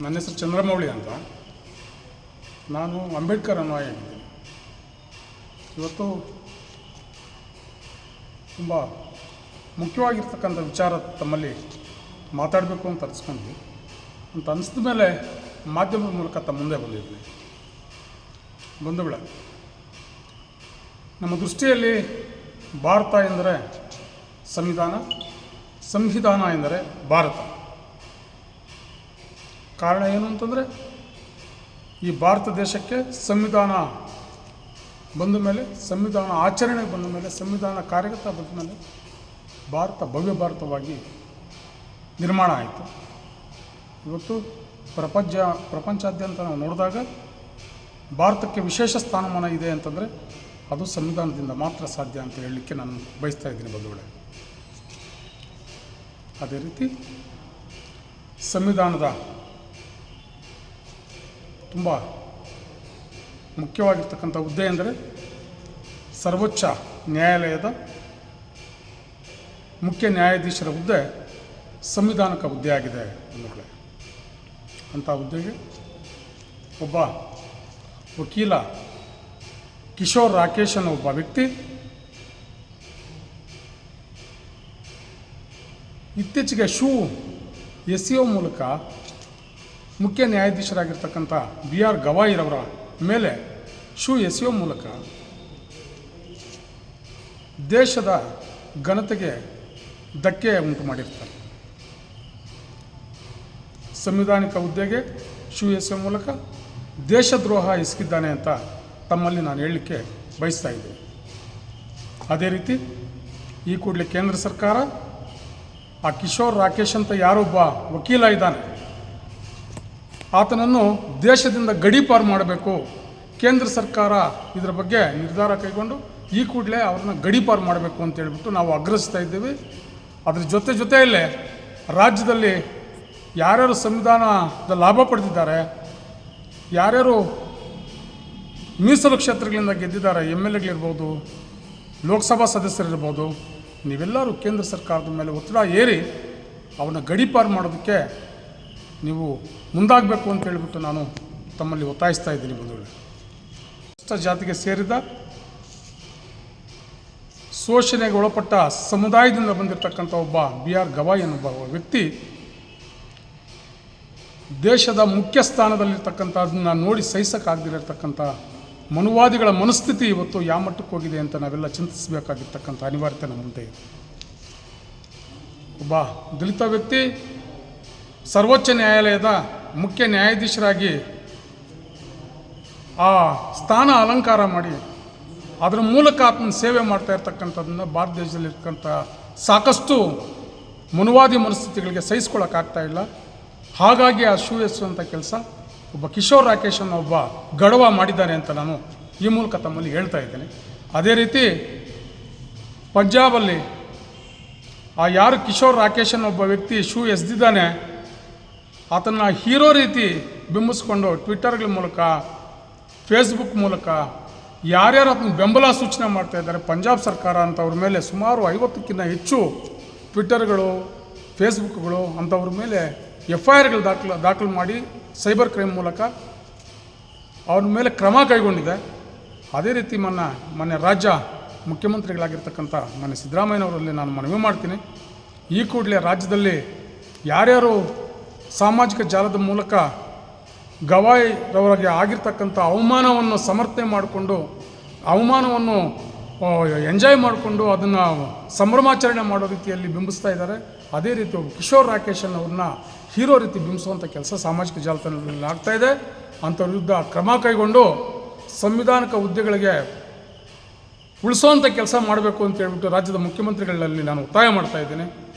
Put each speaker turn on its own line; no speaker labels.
ನನ್ನ ಹೆಸರು ಚಂದ್ರಮೌಳಿ ಅಂತ. ನಾನು ಅಂಬೇಡ್ಕರ್ ಅನ್ವಯ ಆಗಿದ್ದೀನಿ. ಇವತ್ತು ತುಂಬ ಮುಖ್ಯವಾಗಿರ್ತಕ್ಕಂಥ ವಿಚಾರ ತಮ್ಮಲ್ಲಿ ಮಾತಾಡಬೇಕು ಅಂತ ಅನಿಸ್ಕೊಂಡ್ವಿ. ಅಂತ ಅನಿಸಿದ ಮೇಲೆ ಮಾಧ್ಯಮದ ಮೂಲಕ ತಮ್ಮ ಮುಂದೆ ಬಂದಿದ್ವಿ. ಬಂಧುಗಳ, ನಮ್ಮ ದೃಷ್ಟಿಯಲ್ಲಿ ಭಾರತ ಎಂದರೆ ಸಂವಿಧಾನ ಸಂವಿಧಾನ ಎಂದರೆ ಭಾರತ. ಕಾರಣ ಏನು ಅಂತಂದರೆ, ಈ ಭಾರತ ದೇಶಕ್ಕೆ ಸಂವಿಧಾನ ಬಂದ ಮೇಲೆ, ಸಂವಿಧಾನ ಆಚರಣೆಗೆ ಬಂದ ಮೇಲೆ, ಸಂವಿಧಾನ ಕಾರ್ಯಗತ ಬಂದ ಮೇಲೆ ಭಾರತ ಭವ್ಯ ಭಾರತವಾಗಿ ನಿರ್ಮಾಣ ಆಯಿತು. ಇವತ್ತು ಪ್ರಪಂಚ, ಪ್ರಪಂಚಾದ್ಯಂತ ನಾವು ನೋಡಿದಾಗ ಭಾರತಕ್ಕೆ ವಿಶೇಷ ಸ್ಥಾನಮಾನ ಇದೆ ಅಂತಂದರೆ, ಅದು ಸಂವಿಧಾನದಿಂದ ಮಾತ್ರ ಸಾಧ್ಯ ಅಂತ ಹೇಳಲಿಕ್ಕೆ ನಾನು ಬಯಸ್ತಾ ಇದ್ದೀನಿ ಬಂಧುಗಳೇ. ಅದೇ ರೀತಿ ಸಂವಿಧಾನದ ತುಂಬ ಮುಖ್ಯವಾಗಿರ್ತಕ್ಕಂಥ ಹುದ್ದೆ ಅಂದರೆ ಸರ್ವೋಚ್ಚ ನ್ಯಾಯಾಲಯದ ಮುಖ್ಯ ನ್ಯಾಯಾಧೀಶರ ಹುದ್ದೆ ಸಂವಿಧಾನಕ ಹುದ್ದೆ ಆಗಿದೆ ಬಂಧುಗಳೇ ಅಂಥ ಹುದ್ದೆಗೆ ಒಬ್ಬ ವಕೀಲ ಕಿಶೋರ್ ರಾಕೇಶ್ ಅನ್ನೋ ಒಬ್ಬ ವ್ಯಕ್ತಿ ಇತ್ತೀಚೆಗೆ ಶೂ ಎಸೆಯೋ ಮೂಲಕ ಮುಖ್ಯ ನ್ಯಾಯಾಧೀಶರಾಗಿರ್ತಕ್ಕಂಥ ಬಿ ಆರ್ ಗವಾಯಿರವರ ಮೇಲೆ ಶೂ ಎಸೆಯೋ ಮೂಲಕ ದೇಶದ ಘನತೆಗೆ ಧಕ್ಕೆ ಉಂಟು ಮಾಡಿರ್ತಾರೆ. ಸಂವಿಧಾನಿಕ ಹುದ್ದೆಗೆ ಶೂ ಎಸೆಯೋ ಮೂಲಕ ದೇಶದ್ರೋಹ ಎಸಗಿದ್ದಾನೆ ಅಂತ ತಮ್ಮಲ್ಲಿ ನಾನು ಹೇಳಲಿಕ್ಕೆ ಬಯಸ್ತಾ ಇದ್ದೀನಿ. ಅದೇ ರೀತಿ ಈ ಕೂಡಲೇ ಕೇಂದ್ರ ಸರ್ಕಾರ ಆ ಕಿಶೋರ್ ರಾಕೇಶ್ ಅಂತ ಯಾರೊಬ್ಬ ವಕೀಲ ಇದ್ದಾನೆ. ಆತನನ್ನು ದೇಶದಿಂದ ಗಡೀಪಾರು ಮಾಡಬೇಕು. ಕೇಂದ್ರ ಸರ್ಕಾರ ಇದರ ಬಗ್ಗೆ ನಿರ್ಧಾರ ಕೈಗೊಂಡು ಈ ಕೂಡಲೇ ಅವ್ರನ್ನ ಗಡೀಪಾರು ಮಾಡಬೇಕು ಅಂತ ಹೇಳಿಬಿಟ್ಟು ನಾವು ಆಗ್ರಹಿಸ್ತಾ ಇದ್ದೀವಿ. ಅದ್ರ ಜೊತೆ ಜೊತೆಯಲ್ಲೇ ರಾಜ್ಯದಲ್ಲಿ ಯಾರ್ಯಾರು ಸಂವಿಧಾನದ ಲಾಭ ಪಡೆದಿದ್ದಾರೆ, ಯಾರ್ಯಾರು ಮೀಸಲು ಕ್ಷೇತ್ರಗಳಿಂದ ಗೆದ್ದಿದ್ದಾರೆ ಎಂ ಎಲ್ ಎಗಳಿರ್ಬೋದು ಲೋಕಸಭಾ ಸದಸ್ಯರಿರ್ಬೋದು ನೀವೆಲ್ಲರೂ ಕೇಂದ್ರ ಸರ್ಕಾರದ ಮೇಲೆ ಒತ್ತಡ ಏರಿ ಅವನ್ನ ಗಡೀಪಾರು ಮಾಡೋದಕ್ಕೆ ನೀವು ಮುಂದಾಗಬೇಕು ಅಂತ ಹೇಳಿಬಿಟ್ಟು ನಾನು ತಮ್ಮಲ್ಲಿ ಒತ್ತಾಯಿಸ್ತಾ ಇದ್ದೀನಿ ಬಂಧುಗಳು. ಜಾತಿಗೆ ಸೇರಿದ ಶೋಷಣೆಗೆ ಒಳಪಟ್ಟ ಸಮುದಾಯದಿಂದ ಬಂದಿರತಕ್ಕಂಥ ಒಬ್ಬ ಬಿ ಆರ್ ಗವಾಯಿ ಅನ್ನೊಬ್ಬ ವ್ಯಕ್ತಿ ದೇಶದ ಮುಖ್ಯ ಸ್ಥಾನದಲ್ಲಿರ್ತಕ್ಕಂಥದ್ದನ್ನ ನೋಡಿ ಸಹಿಸಕ್ಕಾಗದಿರತಕ್ಕಂಥ ಮನುವಾದಿಗಳ ಮನಸ್ಥಿತಿ ಇವತ್ತು ಯಾವ ಮಟ್ಟಕ್ಕೆ ಹೋಗಿದೆ ಅಂತ ನಾವೆಲ್ಲ ಚಿಂತಿಸಬೇಕಾಗಿರ್ತಕ್ಕಂಥ ಅನಿವಾರ್ಯತೆ ನಮ್ಮ ಮುಂದೆ ಒಬ್ಬ ದಲಿತ ವ್ಯಕ್ತಿ ಸರ್ವೋಚ್ಚ ನ್ಯಾಯಾಲಯದ ಮುಖ್ಯ ನ್ಯಾಯಾಧೀಶರಾಗಿ ಆ ಸ್ಥಾನ ಅಲಂಕಾರ ಮಾಡಿ ಅದರ ಮೂಲಕ ಆತನ ಸೇವೆ ಮಾಡ್ತಾ ಇರ್ತಕ್ಕಂಥದ್ದನ್ನು ಭಾರತ ದೇಶದಲ್ಲಿರ್ತಕ್ಕಂಥ ಸಾಕಷ್ಟು ಮನುವಾದಿ ಮನಸ್ಥಿತಿಗಳಿಗೆ ಸಹಿಸ್ಕೊಳ್ಳೋಕ್ಕಾಗ್ತಾ ಇಲ್ಲ. ಹಾಗಾಗಿ ಆ ಶೂ ಎಸುವಂಥ ಕೆಲಸ ಒಬ್ಬ ಕಿಶೋರ್ ರಾಕೇಶ್ ಅನ್ನೋ ಒಬ್ಬ ಗಡವ ಮಾಡಿದ್ದಾನೆ ಅಂತ ನಾನು ಈ ಮೂಲಕ ತಮ್ಮಲ್ಲಿ ಹೇಳ್ತಾ ಇದ್ದೇನೆ. ಅದೇ ರೀತಿ ಪಂಜಾಬಲ್ಲಿ ಆ ಯಾರು ಕಿಶೋರ್ ರಾಕೇಶ್ ಅನ್ನೋ ಒಬ್ಬ ವ್ಯಕ್ತಿ ಶೂ ಎಸ್ದಿದ್ದಾನೆ ಆತನ ಹೀರೋ ರೀತಿ ಬಿಂಬಿಸ್ಕೊಂಡು ಟ್ವಿಟ್ಟರ್ಗಳ ಮೂಲಕ, ಫೇಸ್ಬುಕ್ ಮೂಲಕ ಯಾರ್ಯಾರು ಅದನ್ನ ಬೆಂಬಲ ಸೂಚನೆ ಮಾಡ್ತಾ ಇದ್ದಾರೆ, ಪಂಜಾಬ್ ಸರ್ಕಾರ ಅಂಥವ್ರ ಮೇಲೆ ಸುಮಾರು ಐವತ್ತಕ್ಕಿಂತ ಹೆಚ್ಚು ಟ್ವಿಟ್ಟರ್ಗಳು, ಫೇಸ್ಬುಕ್ಗಳು ಅಂಥವ್ರ ಮೇಲೆ ಎಫ್ ಐ ಆರ್ಗಳು ದಾಖಲು ದಾಖಲು ಮಾಡಿ ಸೈಬರ್ ಕ್ರೈಮ್ ಮೂಲಕ ಅವ್ರ ಮೇಲೆ ಕ್ರಮ ಕೈಗೊಂಡಿದೆ. ಅದೇ ರೀತಿ ಮನ್ನ, ಮೊನ್ನೆ ರಾಜ್ಯ ಮುಖ್ಯಮಂತ್ರಿಗಳಾಗಿರ್ತಕ್ಕಂಥ ಮೊನ್ನೆ ಸಿದ್ದರಾಮಯ್ಯನವರಲ್ಲಿ ನಾನು ಮನವಿ ಮಾಡ್ತೀನಿ. ಈ ಕೂಡಲೇ ರಾಜ್ಯದಲ್ಲಿ ಯಾರ್ಯಾರು ಸಾಮಾಜಿಕ ಜಾಲದ ಮೂಲಕ ಗವಾಯಿರವರಿಗೆ ಆಗಿರ್ತಕ್ಕಂಥ ಅವಮಾನವನ್ನು ಸಮರ್ಥನೆ ಮಾಡಿಕೊಂಡು, ಅವಮಾನವನ್ನು ಎಂಜಾಯ್ ಮಾಡಿಕೊಂಡು ಅದನ್ನು ಸಂಭ್ರಮಾಚರಣೆ ಮಾಡೋ ರೀತಿಯಲ್ಲಿ ಬಿಂಬಿಸ್ತಾ ಇದ್ದಾರೆ. ಅದೇ ರೀತಿ ಕಿಶೋರ್ ರಾಕೇಶನ್ ಅವ್ರನ್ನ ಹೀರೋ ರೀತಿ ಬಿಂಬಿಸುವಂಥ ಕೆಲಸ ಸಾಮಾಜಿಕ ಜಾಲತಾಣದಲ್ಲಿ ಆಗ್ತಾ ಇದೆ. ಅಂಥವ್ರ ವಿರುದ್ಧ ಕ್ರಮ ಕೈಗೊಂಡು ಸಂವಿಧಾನಿಕ ಹುದ್ದೆಗಳಿಗೆ ಉಳಿಸುವಂಥ ಕೆಲಸ ಮಾಡಬೇಕು ಅಂತ ಹೇಳ್ಬಿಟ್ಟು ರಾಜ್ಯದ ಮುಖ್ಯಮಂತ್ರಿಗಳಲ್ಲಿ ನಾನು ಒತ್ತಾಯ ಮಾಡ್ತಾ ಇದ್ದೇನೆ.